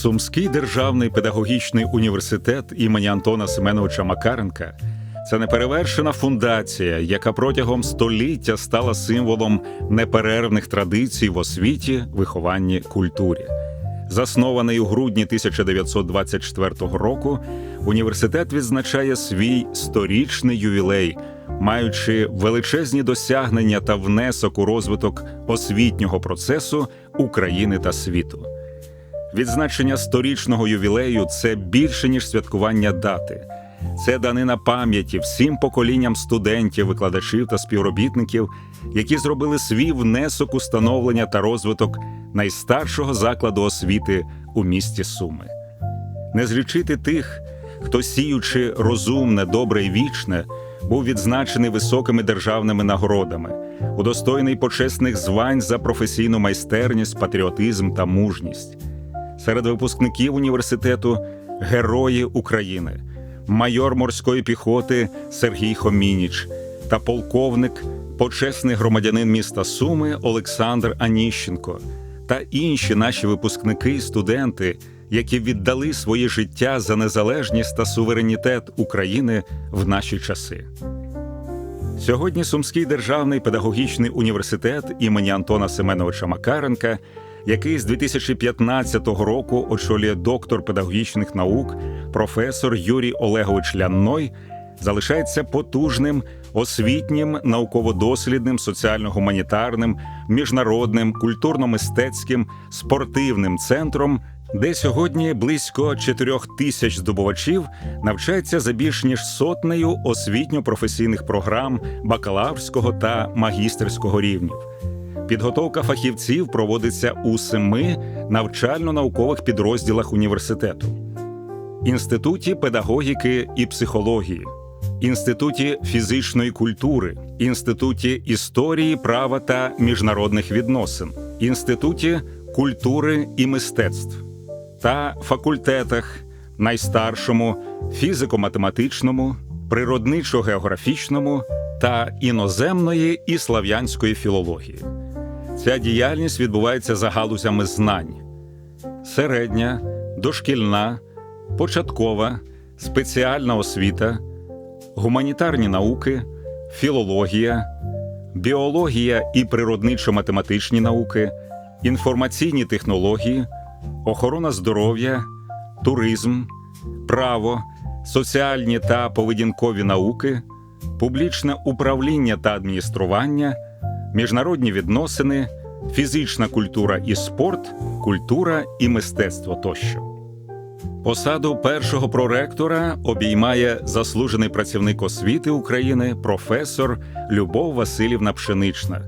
Сумський державний педагогічний університет імені Антона Семеновича Макаренка це неперевершена фундація, яка протягом століття стала символом неперервних традицій в освіті, вихованні, культурі. Заснований у грудні 1924 року, університет відзначає свій сторічний ювілей, маючи величезні досягнення та внесок у розвиток освітнього процесу України та світу. Відзначення сторічного ювілею це більше ніж святкування дати. Це данина пам'яті всім поколінням студентів, викладачів та співробітників, які зробили свій внесок у становлення та розвиток найстаршого закладу освіти у місті Суми. Не злічити тих, хто сіючи розумне, добре і вічне, був відзначений високими державними нагородами, удостоєний почесних звань за професійну майстерність, патріотизм та мужність. Серед випускників університету герої України, майор морської піхоти Сергій Хомініч та полковник, почесний громадянин міста Суми Олександр Аніщенко та інші наші випускники і студенти, які віддали своє життя за незалежність та суверенітет України в наші часи. Сьогодні Сумський державний педагогічний університет імені Антона Семеновича Макаренка, який з 2015 року очолює доктор педагогічних наук, професор Юрій Олегович Лянной, залишається потужним освітнім, науково-дослідним, соціально-гуманітарним, міжнародним, культурно-мистецьким, спортивним центром. Де сьогодні близько 4 тисяч здобувачів навчається за більш ніж сотнею освітньо-професійних програм бакалаврського та магістерського рівнів. Підготовка фахівців проводиться у семи навчально-наукових підрозділах університету: інституті педагогіки і психології, інституті фізичної культури, інституті історії, права та міжнародних відносин, інституті культури і мистецтв та факультетах найстаршому фізико-математичному, природничо-географічному та іноземної і слав'янської філології. Ця діяльність відбувається за галузями знань: середня, дошкільна, початкова, спеціальна освіта, гуманітарні науки, філологія, біологія і природничо-математичні науки, інформаційні технології, охорона здоров'я, туризм, право, соціальні та поведінкові науки, публічне управління та адміністрування міжнародні відносини, фізична культура і спорт, культура і мистецтво тощо. Посаду першого проректора обіймає заслужений працівник освіти України, професор Любов Васильівна Пшенична.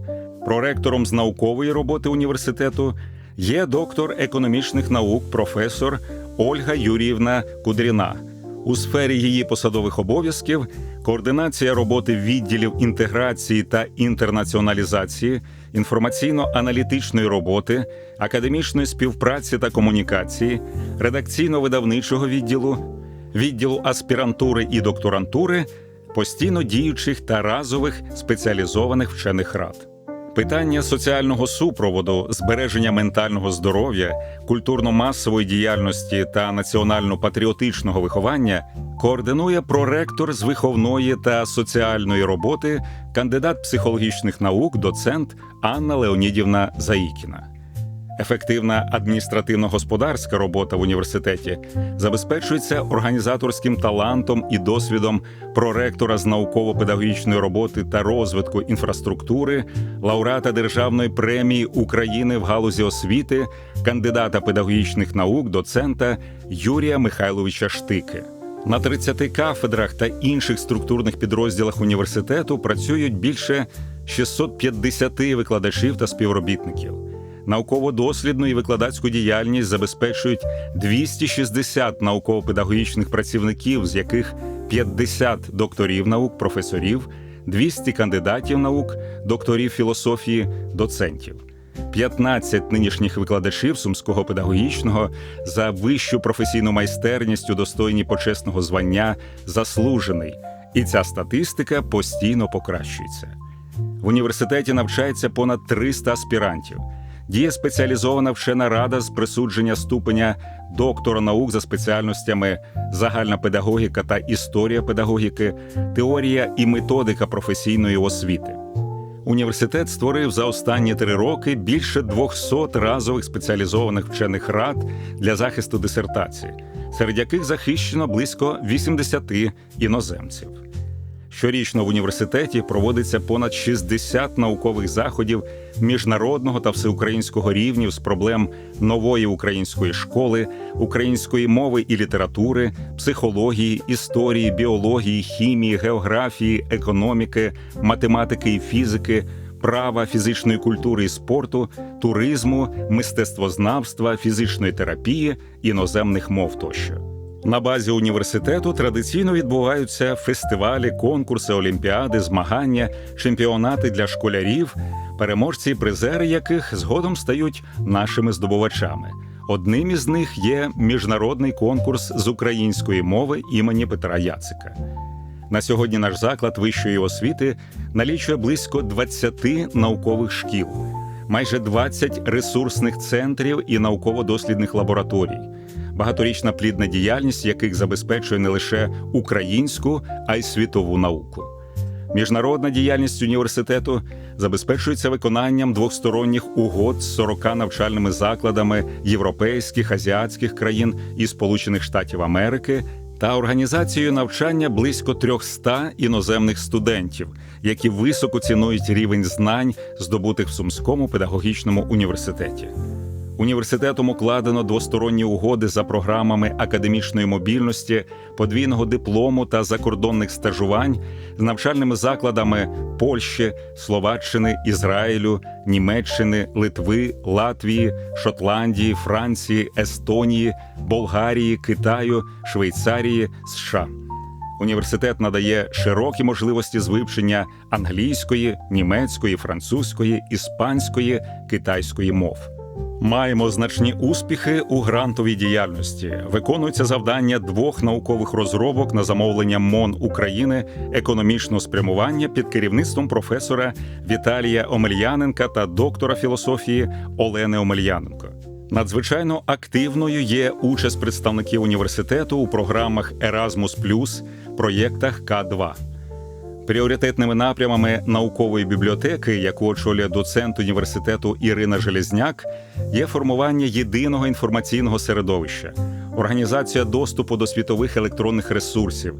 Проректором з наукової роботи університету є доктор економічних наук, професор Ольга Юріївна Кудріна. У сфері її посадових обов'язків координація роботи відділів інтеграції та інтернаціоналізації, інформаційно-аналітичної роботи, академічної співпраці та комунікації, редакційно-видавничого відділу, відділу аспірантури і докторантури, постійно діючих та разових спеціалізованих вчених рад. Питання соціального супроводу, збереження ментального здоров'я, культурно-масової діяльності та національно-патріотичного виховання координує проректор з виховної та соціальної роботи, кандидат психологічних наук, доцент Анна Леонідівна Заїкіна. Ефективна адміністративно-господарська робота в університеті забезпечується організаторським талантом і досвідом проректора з науково-педагогічної роботи та розвитку інфраструктури, лауреата Державної премії України в галузі освіти, кандидата педагогічних наук, доцента Юрія Михайловича Штики. На 30 кафедрах та інших структурних підрозділах університету працюють більше 650 викладачів та співробітників. Науково-дослідну і викладацьку діяльність забезпечують 260 науково-педагогічних працівників, з яких 50 докторів наук, професорів, 200 кандидатів наук, докторів філософії, доцентів. 15 нинішніх викладачів сумського педагогічного за вищу професійну майстерність у достойні почесного звання заслужений, і ця статистика постійно покращується. В університеті навчається понад 300 аспірантів. Діє спеціалізована вчена рада з присудження ступеня доктора наук за спеціальностями загальна педагогіка та історія педагогіки, теорія і методика професійної освіти. Університет створив за останні три роки більше 200 разових спеціалізованих вчених рад для захисту дисертації, серед яких захищено близько 80 іноземців. Щорічно в університеті проводиться понад 60 наукових заходів міжнародного та всеукраїнського рівнів з проблем нової української школи, української мови і літератури, психології, історії, біології, хімії, географії, економіки, математики і фізики, права, фізичної культури і спорту, туризму, мистецтвознавства, фізичної терапії, іноземних мов тощо. На базі університету традиційно відбуваються фестивалі, конкурси, олімпіади, змагання, чемпіонати для школярів, переможці і призери яких згодом стають нашими здобувачами. Одним із них є міжнародний конкурс з української мови імені Петра Яцика. На сьогодні наш заклад вищої освіти налічує близько 20 наукових шкіл, майже 20 ресурсних центрів і науково-дослідних лабораторій багаторічна плідна діяльність яких забезпечує не лише українську, а й світову науку. Міжнародна діяльність університету забезпечується виконанням двосторонніх угод з 40 навчальними закладами європейських, азіатських країн і Сполучених Штатів Америки та організацією навчання близько 300 іноземних студентів, які високо цінують рівень знань, здобутих в Сумському педагогічному університеті. Університетом укладено двосторонні угоди за програмами академічної мобільності, подвійного диплому та закордонних стажувань з навчальними закладами Польщі, Словаччини, Ізраїлю, Німеччини, Литви, Латвії, Шотландії, Франції, Естонії, Болгарії, Китаю, Швейцарії, США. Університет надає широкі можливості з вивчення англійської, німецької, французької, іспанської, китайської мов. Маємо значні успіхи у грантовій діяльності. Виконується завдання двох наукових розробок на замовлення МОН України економічного спрямування під керівництвом професора Віталія Омельяненка та доктора філософії Олени Омельяненко. Надзвичайно активною є участь представників університету у програмах Erasmus+, проєктах К2. Пріоритетними напрямами наукової бібліотеки, яку очолює доцент університету Ірина Железняк, є формування єдиного інформаційного середовища, організація доступу до світових електронних ресурсів.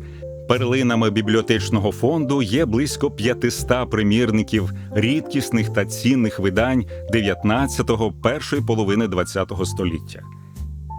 Перлинами бібліотечного фонду є близько 500 примірників рідкісних та цінних видань 19-го, першої половини ХХ століття.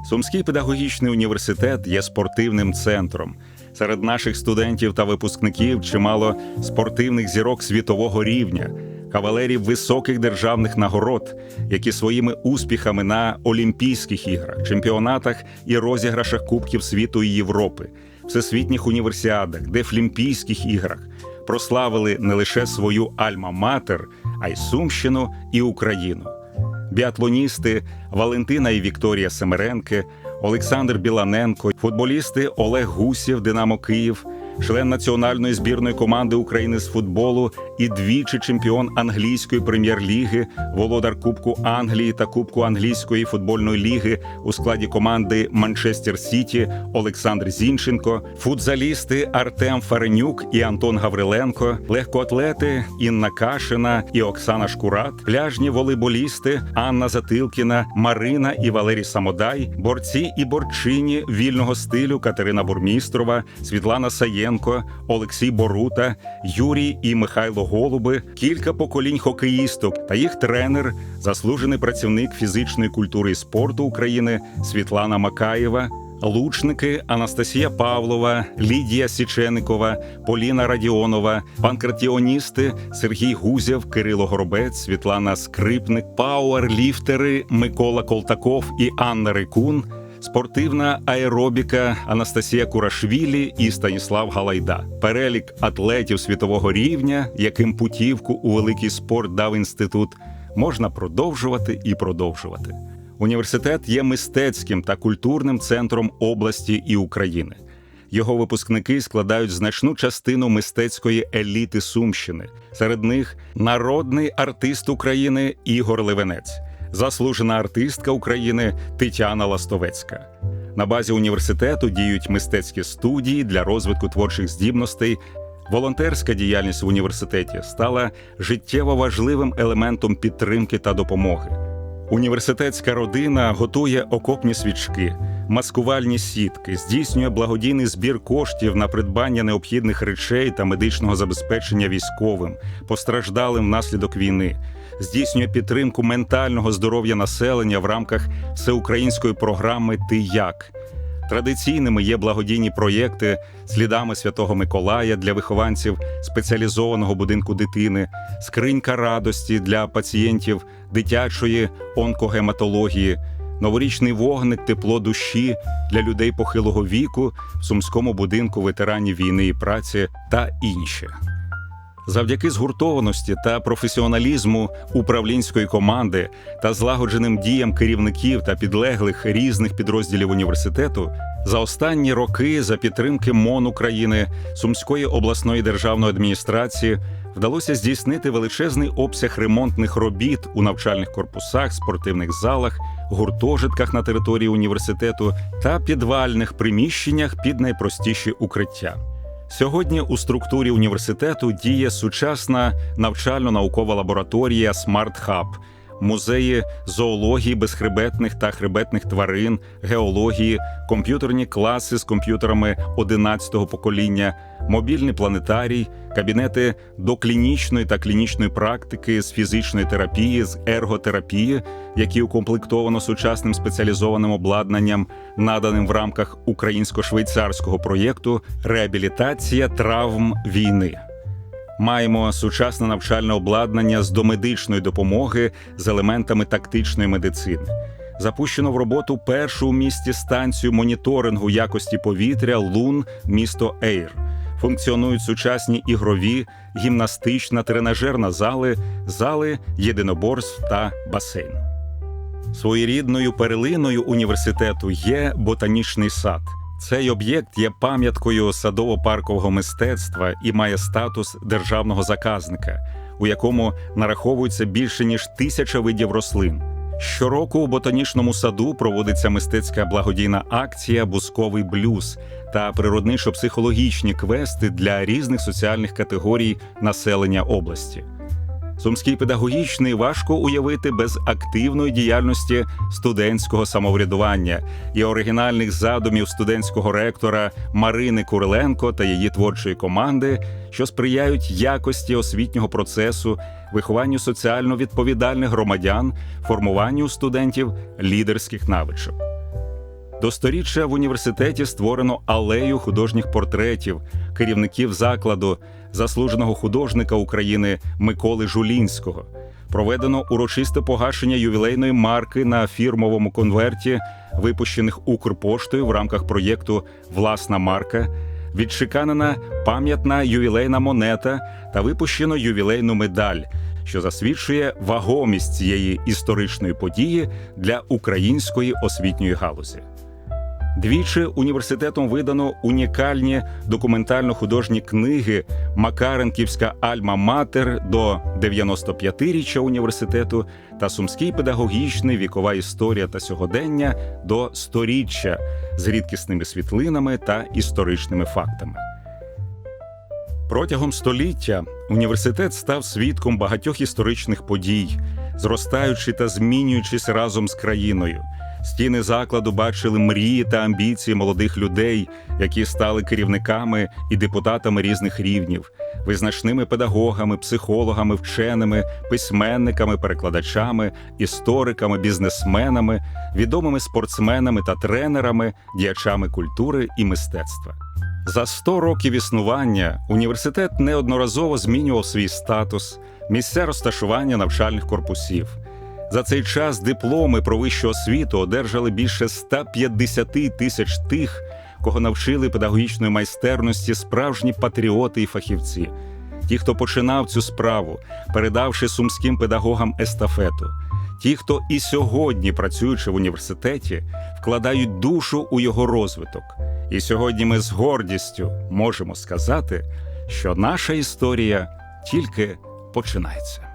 Сумський педагогічний університет є спортивним центром. Серед наших студентів та випускників чимало спортивних зірок світового рівня, кавалерів високих державних нагород, які своїми успіхами на Олімпійських іграх, чемпіонатах і розіграшах Кубків світу і Європи, всесвітніх універсіадах, дефлімпійських іграх прославили не лише свою альма-матер, а й Сумщину і Україну. Біатлоністи Валентина і Вікторія Семеренки, Олександр Біланенко, футболісти Олег Гусєв, Динамо Київ, член національної збірної команди України з футболу і двічі чемпіон англійської прем'єр-ліги, володар Кубку Англії та Кубку англійської футбольної ліги у складі команди Манчестер Сіті Олександр Зінченко, футзалісти Артем Фаренюк і Антон Гавриленко, легкоатлети Інна Кашина і Оксана Шкурат, пляжні волейболісти Анна Затилкіна, Марина і Валерій Самодай, борці і борчині вільного стилю Катерина Бурмістрова, Світлана Саєнко, Олексій Борута, Юрій і Михайло Голуби, кілька поколінь хокеїсток та їх тренер, заслужений працівник фізичної культури і спорту України Світлана Макаєва. Лучники Анастасія Павлова, Лідія Січеникова, Поліна Радіонова, панкратіоністи Сергій Гузєв, Кирило Горобець, Світлана Скрипник, пауерліфтери Микола Колтаков і Анна Рикун, спортивна аеробіка Анастасія Курашвілі і Станіслав Галайда. Перелік атлетів світового рівня, яким путівку у великий спорт дав інститут, можна продовжувати і продовжувати. Університет є мистецьким та культурним центром області і України. Його випускники складають значну частину мистецької еліти Сумщини. Серед них народний артист України Ігор Левенець, заслужена артистка України Тетяна Ластовецька. На базі університету діють мистецькі студії для розвитку творчих здібностей. Волонтерська діяльність в університеті стала життєво важливим елементом підтримки та допомоги. Університетська родина готує окопні свічки, маскувальні сітки, здійснює благодійний збір коштів на придбання необхідних речей та медичного забезпечення військовим, постраждалим внаслідок війни, здійснює підтримку ментального здоров'я населення в рамках всеукраїнської програми Ти як. Традиційними є благодійні проєкти слідами Святого Миколая для вихованців спеціалізованого будинку дитини, скринька радості для пацієнтів дитячої онкогематології, новорічний вогник, тепло душі для людей похилого віку в сумському будинку ветеранів війни і праці та інші. Завдяки згуртованості та професіоналізму управлінської команди та злагодженим діям керівників та підлеглих різних підрозділів університету за останні роки за підтримки МОН України Сумської обласної державної адміністрації вдалося здійснити величезний обсяг ремонтних робіт у навчальних корпусах, спортивних залах, гуртожитках на території університету та підвальних приміщеннях під найпростіші укриття. Сьогодні у структурі університету діє сучасна навчально-наукова лабораторія Smart Hub, музеї зоології безхребетних та хребетних тварин, геології, комп'ютерні класи з комп'ютерами 11-го покоління, мобільний планетарій, кабінети доклінічної та клінічної практики з фізичної терапії, з ерготерапії, які укомплектовано сучасним спеціалізованим обладнанням, наданим в рамках українсько-швейцарського проєкту Реабілітація травм війни. Маємо сучасне навчальне обладнання з домедичної допомоги з елементами тактичної медицини. Запущено в роботу першу у місті станцію моніторингу якості повітря Лун місто Ейр. Функціонують сучасні ігрові, гімнастична, тренажерна зали, зали єдиноборств та басейн. Своєрідною перлиною університету є ботанічний сад. Цей об'єкт є пам'яткою садово-паркового мистецтва і має статус державного заказника, у якому нараховується більше ніж тисяча видів рослин. Щороку у ботанічному саду проводиться мистецька благодійна акція Бусковий блюз та природничо-психологічні квести для різних соціальних категорій населення області. Сумський педагогічний важко уявити без активної діяльності студентського самоврядування і оригінальних задумів студентського ректора Марини Куриленко та її творчої команди, що сприяють якості освітнього процесу, вихованню соціально відповідальних громадян, формуванню студентів лідерських навичок. До сторіччя в університеті створено алею художніх портретів керівників закладу, заслуженого художника України Миколи Жулінського. Проведено урочисте погашення ювілейної марки на фірмовому конверті, випущених Укрпоштою в рамках проєкту Власна марка. Відшиканена пам'ятна ювілейна монета та випущено ювілейну медаль, що засвідчує вагомість цієї історичної події для української освітньої галузі. Двічі університетом видано унікальні документально-художні книги Макаренківська Альма-Матер до 95-річчя університету та Сумський педагогічний вікова історія та сьогодення до сторіччя з рідкісними світлинами та історичними фактами. Протягом століття університет став свідком багатьох історичних подій, зростаючи та змінюючись разом з країною. Стіни закладу бачили мрії та амбіції молодих людей, які стали керівниками і депутатами різних рівнів, визначними педагогами, психологами, вченими, письменниками, перекладачами, істориками, бізнесменами, відомими спортсменами та тренерами, діячами культури і мистецтва. За 100 років існування університет неодноразово змінював свій статус, місця розташування навчальних корпусів. За цей час дипломи про вищу освіту одержали більше 150 тисяч тих, кого навчили педагогічної майстерності справжні патріоти і фахівці, ті, хто починав цю справу, передавши сумським педагогам естафету, ті, хто і сьогодні, працюючи в університеті, вкладають душу у його розвиток. І сьогодні ми з гордістю можемо сказати, що наша історія тільки починається.